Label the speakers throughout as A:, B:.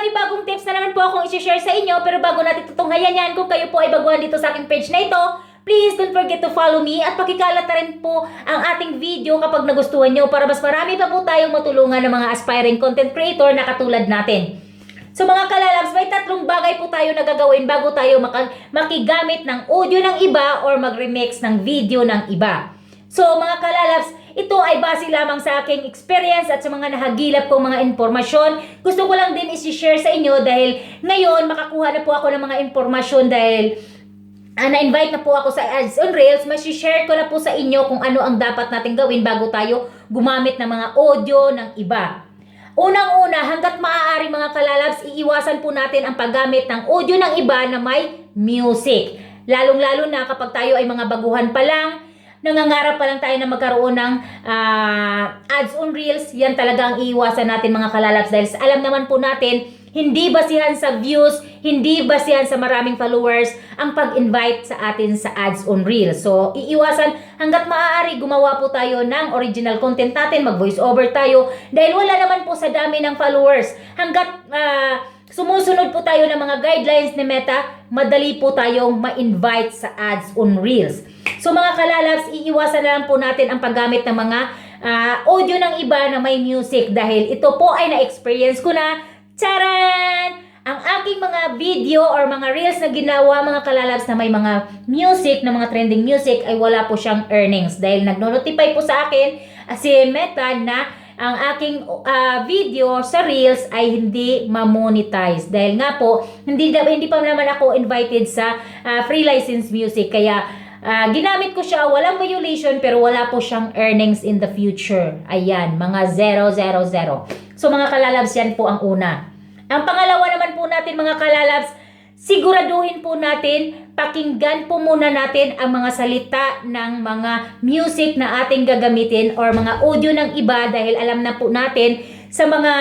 A: panibagong tips na naman po akong i-share sa inyo. Pero bago natin tutunghayan yan, kung kayo po ay baguhan dito sa aking page na ito, please don't forget to follow me at pakikalat na rin po ang ating video kapag nagustuhan nyo para mas marami pa po tayong matulungan ng mga aspiring content creator na katulad natin. So mga kalalabs, may tatlong bagay po tayo na gagawin bago tayo maka- makigamit ng audio ng iba or mag-remix ng video ng iba. So mga kalalabs, ito ay base lamang sa aking experience at sa mga nahagilap kong mga impormasyon. Gusto ko lang din isi-share sa inyo dahil ngayon makakuha na po ako ng mga impormasyon dahil ah, na-invite na po ako sa Ads on Rails, share ko na po sa inyo kung ano ang dapat natin gawin bago tayo gumamit ng mga audio ng iba. Unang-una, hanggat maaari mga kalalabs, iiwasan po natin ang paggamit ng audio ng iba na may music. Lalong-lalo na kapag tayo ay mga baguhan pa lang, nangangarap pa lang tayo na magkaroon ng ah, ads on reels, yan talaga ang iiwasan natin mga kalalabs dahil alam naman po natin, hindi basihan sa views, hindi basihan sa maraming followers ang pag-invite sa atin sa ads on reels. So, iiwasan hanggat maaari gumawa po tayo ng original content natin, mag-voice over tayo dahil wala naman po sa dami ng followers. Hanggat ah, sumusunod po tayo ng mga guidelines ni Meta, madali po tayong ma-invite sa ads on reels. So mga kalalabs, iiwasan na lang po natin ang paggamit ng mga ah, audio ng iba na may music dahil ito po ay na-experience ko na. Charan! Ang aking mga video or mga reels na ginawa mga kalalabs na may mga music, na mga trending music ay wala po siyang earnings dahil nagno-notify po sa akin ah, si Meta na ang aking ah, video sa Reels ay hindi ma-monetize dahil nga po hindi hindi pa naman ako invited sa ah, free license music kaya ah, ginamit ko siya walang violation pero wala po siyang earnings in the future. Ayan mga 000 so mga kalalabs yan po ang una. Ang pangalawa naman po natin mga kalalabs siguraduhin po natin, pakinggan po muna natin ang mga salita ng mga music na ating gagamitin or mga audio ng iba dahil alam na po natin sa mga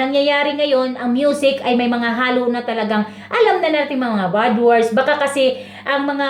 A: nangyayari ngayon, ang music ay may mga halo na talagang alam na natin mga bad words. Baka kasi ang mga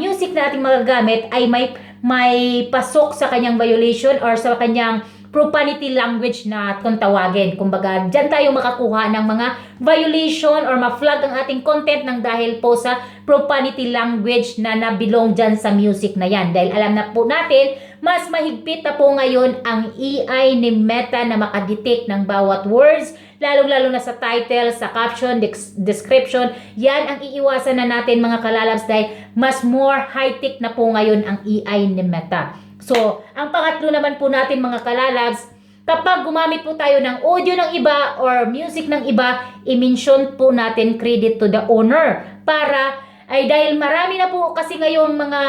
A: music na ating magagamit ay may may pasok sa kanyang violation or sa kanyang profanity language na kung tawagin. Kumbaga, dyan tayo makakuha ng mga violation or ma-flag ang ating content ng dahil po sa profanity language na nabilong dyan sa music na yan. Dahil alam na po natin, mas mahigpit na po ngayon ang AI ni Meta na makadetect ng bawat words, lalong-lalo na sa title, sa caption, description. Yan ang iiwasan na natin mga kalalabs dahil mas more high-tech na po ngayon ang AI ni Meta. So, ang pangatlo naman po natin mga kalalabs, kapag gumamit po tayo ng audio ng iba or music ng iba, i-mention po natin credit to the owner para ay dahil marami na po kasi ngayon mga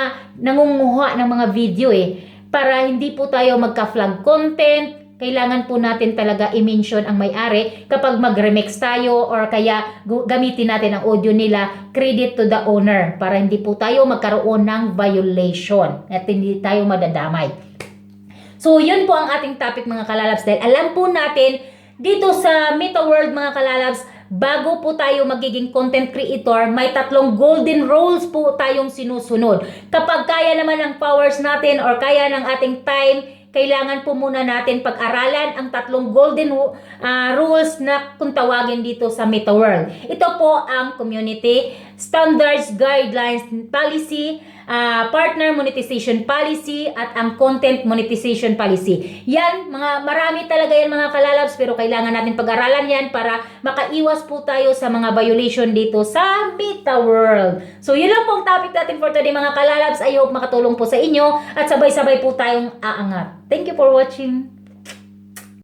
A: nangunguha ng mga video eh para hindi po tayo magka-flag content. Kailangan po natin talaga i-mention ang may-ari. Kapag mag-remix tayo or kaya gamitin natin ang audio nila, credit to the owner para hindi po tayo magkaroon ng violation at hindi tayo madadamay. So, yun po ang ating topic mga kalalabs dahil alam po natin dito sa Meta World mga kalalabs, bago po tayo magiging content creator, may tatlong golden rules po tayong sinusunod. Kapag kaya naman ng powers natin or kaya ng ating time, kailangan po muna natin pag-aralan ang tatlong golden uh, rules na kung tawagin dito sa Meta World. Ito po ang community standards, guidelines, policy, uh, partner monetization policy, at ang content monetization policy. Yan, mga marami talaga yan mga kalalabs, pero kailangan natin pag-aralan yan para makaiwas po tayo sa mga violation dito sa Meta World. So, yun lang po ang topic natin for today mga kalalabs. I hope makatulong po sa inyo at sabay-sabay po tayong aangat. Thank you for watching.